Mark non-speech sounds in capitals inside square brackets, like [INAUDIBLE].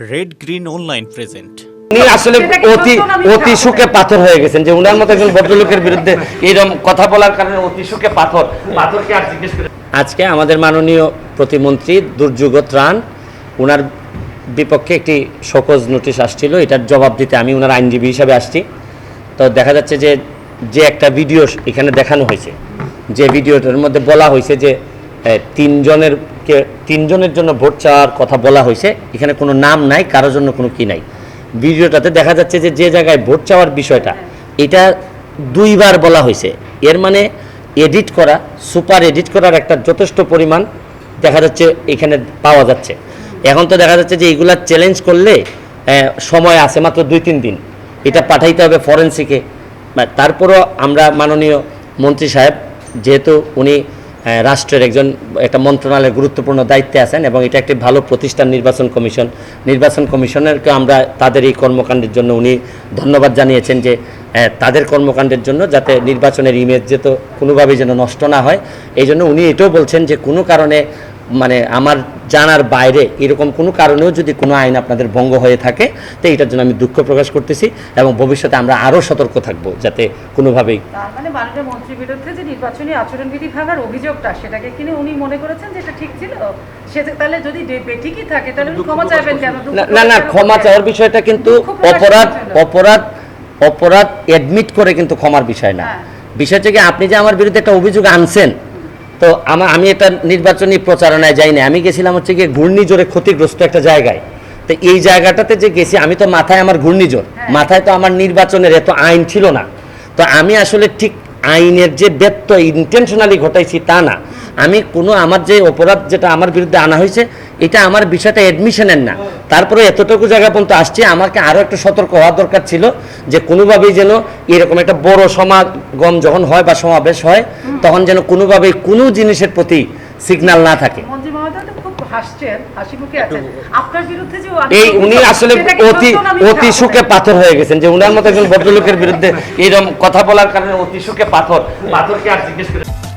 Red green online present উনি আসলে অতি? অতি সুখে পাথর হয়ে গেছেন যে উনার মতো একজন ভদ্রলোকের বিরুদ্ধে এরকম কথা বলার কারণে অতি সুখে পাথর পাথরকে আর জিজ্ঞেস করে আজকে আমাদের মাননীয় প্রতিমন্ত্রী দুর্যোগ ত্রাণ উনার বিপক্ষে একটি শোকজ নোটিশ আসছিল এটার জবাব দিতে আমি উনার আইনজীবী হিসাবে আসছি তো দেখা যাচ্ছে যে যে একটা ভিডিও এখানে দেখানো হয়েছে যে ভিডিওটার মধ্যে বলা হয়েছে যে তিনজনের কে তিনজনের জন্য ভোট চাওয়ার কথা বলা হয়েছে। এখানে কোনো নাম নাই, কারোর জন্য কোনো কি নাই। ভিডিওটাতে দেখা যাচ্ছে যে যে জায়গায় ভোট চাওয়ার বিষয়টা, এটা দুইবার বলা হয়েছে। এর মানে এডিট করা, সুপার এডিট করার একটা যথেষ্ট পরিমাণ দেখা যাচ্ছে এখানে পাওয়া যাচ্ছে। এখন তো দেখা যাচ্ছে যে, এগুলা চ্যালেঞ্জ করলে সময় আছে মাত্র দুই, তিন দিন। এটা পাঠাইতে হবে ফরেন্সিকে তারপরও আমরা মাননীয় মন্ত্রী সাহেব, যেহেতু উনি রাষ্ট্রের একজন, একটা মন্ত্রণালয়ের গুরুত্বপূর্ণ দায়িত্বে আছেন এবং এটা একটি ভালো প্রতিষ্ঠান নির্বাচন কমিশন। নির্বাচন কমিশনেরকে আমরা তাদের এই কর্মকাণ্ডের জন্য উনি ধন্যবাদ জানিয়েছেন যে তাদের কর্মকাণ্ডের জন্য যাতে নির্বাচনের ইমেজ যেত কোনোভাবেই যেন নষ্ট না হয়। এই জন্য উনি এটাও বলছেন যে কোনো কারণে মানে আমার জানার বাইরে এরকম কোনো কারণেও যদি কোনো আইন আপনাদের ভঙ্গ হয়ে থাকে তো এটার জন্য আমি দুঃখ প্রকাশ করতেছি এবং ভবিষ্যতে আমরা আরও সতর্ক থাকব যাতে কোনোভাবেই। মানে মাননীয় মন্ত্রীর বিরুদ্ধে যে নির্বাচনী আচরণবিধি ভাঙার অভিযোগটা সেটাকে কিনে উনি মনে করেছেন যে এটা ঠিক ছিল? তাহলে যদি বেঠিকই থাকে তাহলে ক্ষমা চাইবেন কেন? না না না ক্ষমা? চাওয়ার বিষয়টা কিন্তু অপরাধ অপরাধ অপরাধ অ্যাডমিট করে কিন্তু ক্ষমার বিষয় না। হ্যাঁ। বিষয় হচ্ছে কি আপনি যে আমার বিরুদ্ধে একটা অভিযোগ আনছেন তো আমার আমি এটা নির্বাচনী প্রচারণায় যাই না আমি গেছিলাম হচ্ছে গিয়ে ঘূর্ণিঝড়ে ক্ষতিগ্রস্ত একটা জায়গায়। তো এই জায়গাটাতে যে গেছি আমি তো মাথায় আমার ঘূর্ণিঝড়। হ্যাঁ। মাথায় তো আমার নির্বাচনের এত আইন ছিল না। তো আমি আসলে ঠিক আইনের যে ব্যত্যয় ইন্টেনশনালি ঘটাইছি তা না। আমি কোনো আমার যে অপরাধ যেটা আমার বিরুদ্ধে আনা হয়েছে এটা আমার বিষয়টা অ্যাডমিশনের না। তারপরে এতটুকু জায়গা পর্যন্ত আসছে আমাকে আরও একটু সতর্ক হওয়া দরকার ছিল যে কোনোভাবেই যেন এরকম একটা বড় সমাগম যখন হয় বা সমাবেশ হয় তখন যেন কোনোভাবেই কোনো জিনিসের প্রতি সিগন্যাল না থাকে। মন্ত্রী মহোদয় তো খুব হাসছেন হাসি মুখে আছেন। আপনার বিরুদ্ধে যে এই উনি আসলে অতি? অতি সুখে পাথর হয়ে গেছেন যে উনার মতো একজন ভদ্রলোকের বিরুদ্ধে [LAUGHS] এরকম কথা বলার কারণে অতি সুখে পাথর। পাথরকে আর জিজ্ঞেস করে